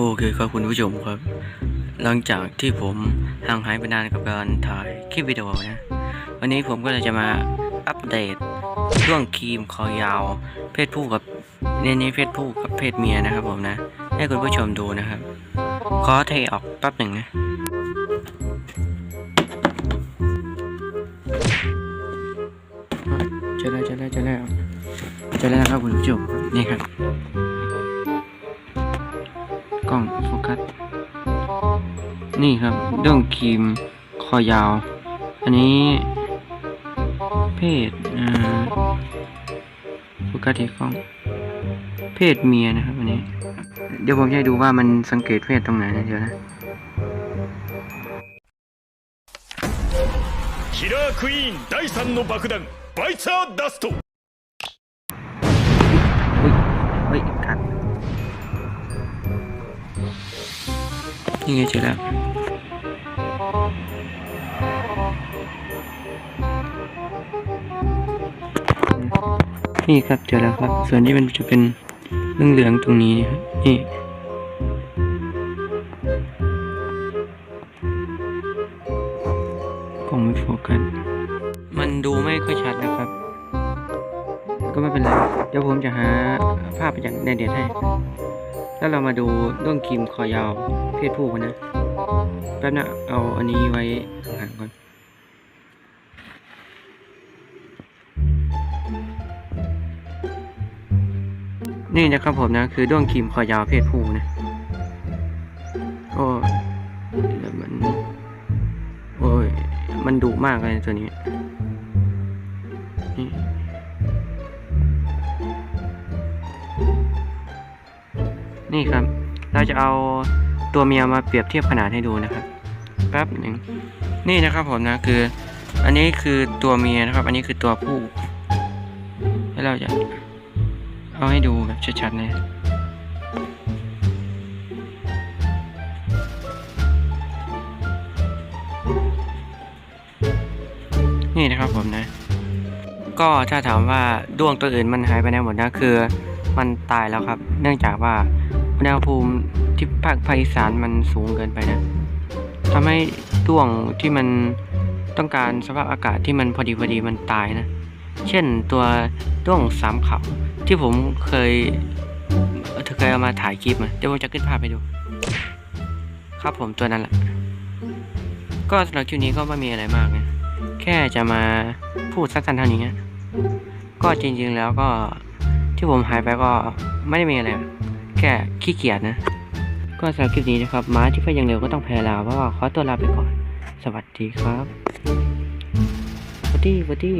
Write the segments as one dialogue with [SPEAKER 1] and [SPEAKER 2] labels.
[SPEAKER 1] โอเคครับคุณผู้ชมครับ หลังจากที่ผมห่างหายไปนานกับการถ่ายคลิปวิดีโอนะ วันนี้ผมก็เลยจะมาอัปเดตเรื่องครีมคอยาว เพศผู้กับเน้นนี้เพศผู้กับเพศเมียนะครับผมนะ ให้คุณผู้ชมดูนะครับ ขอเทออกแป๊บหนึ่งนะเจอแล้วเจอแล้วเจอแล้วเจอแล้วครับคุณผู้ชมนี่ครับ นี่ครับเรื่องครีมคอยาว อันนี้ เพศอ่าโฟกัสที่กล้อง เพศเมียนะครับอันนี้ เดี๋ยวผมจะให้ดูว่ามันสังเกตเพศตรงไหนนะเดี๋ยวนะ
[SPEAKER 2] キラークイーン第3の爆弾バイツァーダスト
[SPEAKER 1] นี่ไงเจอแล้วนี่ครับเจอแล้วครับ ส่วนที่มันจะเป็นเรื่องเหลืองตรงนี้นะครับนี่กล้องไม่โฟกัสมันดูไม่ค่อยชัดนะครับ ก็ไม่เป็นไร เดี๋ยวผมจะหาภาพไปจากในเด็ดให้ แล้วเรามาดูเรื่องครีมคอยาวเพศผู้กันนะ แป๊บนะเอาอันนี้ไว้ห่างก่อนนี่นะครับผมนะ คือด้วงครีมคอยาวเพศผู้นะก็แล้วมัน โอ้ย มันดุมากเลยตัวนี้ นี่ครับ เราจะเอาตัวเมียมาเปรียบเทียบขนาดให้ดูนะครับแป๊บหนึ่งนี่นะครับผมนะคือ อันนี้คือตัวเมียนะครับ อันนี้คือตัวผู้แล้วเราจะเอาให้ดูแบบชัดๆเลยนี่นะครับผมนะ ก็ถ้าถามว่าด้วงตัวอื่นมันหายไปไหนหมดนะคือ มันตายแล้วครับ เนื่องจากว่า อุณหภูมิที่ภาคภาคอีสานมันสูงเกินไปนะทำให้ด้วงที่มันต้องการสภาพอากาศที่มันพอดีพอดีมันตายนะ เช่นตัวด้วงสามเขาที่ผมเคยเธอเคยเอามาถ่ายคลิปมาเดี๋ยวผมจะขึ้นภาพไปดู ครับผมตัวนั้นแหละ ก็สำหรับคลิปนี้ก็ไม่มีอะไรมากนะ แค่จะมาพูดสั้นๆเท่านี้นะก็จริงๆแล้วก็ที่ผมหายไปก็ไม่ได้มีอะไร แค่ขี้เกียจนะ ก็สำหรับคลิปนี้นะครับ ม้าที่ไปยังเร็วก็ต้องแพ้ลาเพราะว่าขอตัวลาไปก่อน สวัสดีครับวัดดีวัดดี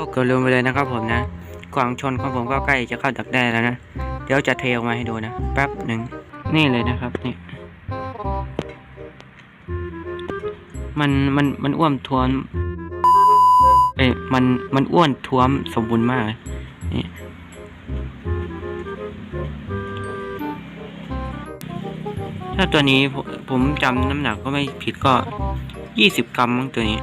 [SPEAKER 1] โอ้เกือบลืมไปเลยนะครับผมนะกวางชนของผมก็ใกล้จะเข้าดักได้แล้วนะ เดี๋ยวจะเทออกมาให้ดูนะแป๊บหนึ่งนี่เลยนะครับนี่มันมันมันอ้วนท้วมเอ้ยมันมันอ้วนท้วมสมบูรณ์มากเลยนี่ถ้าตัวนี้ผมผมจำน้ำหนักก็ไม่ผิดก็ยี่สิบกรัมมั้งตัวนี้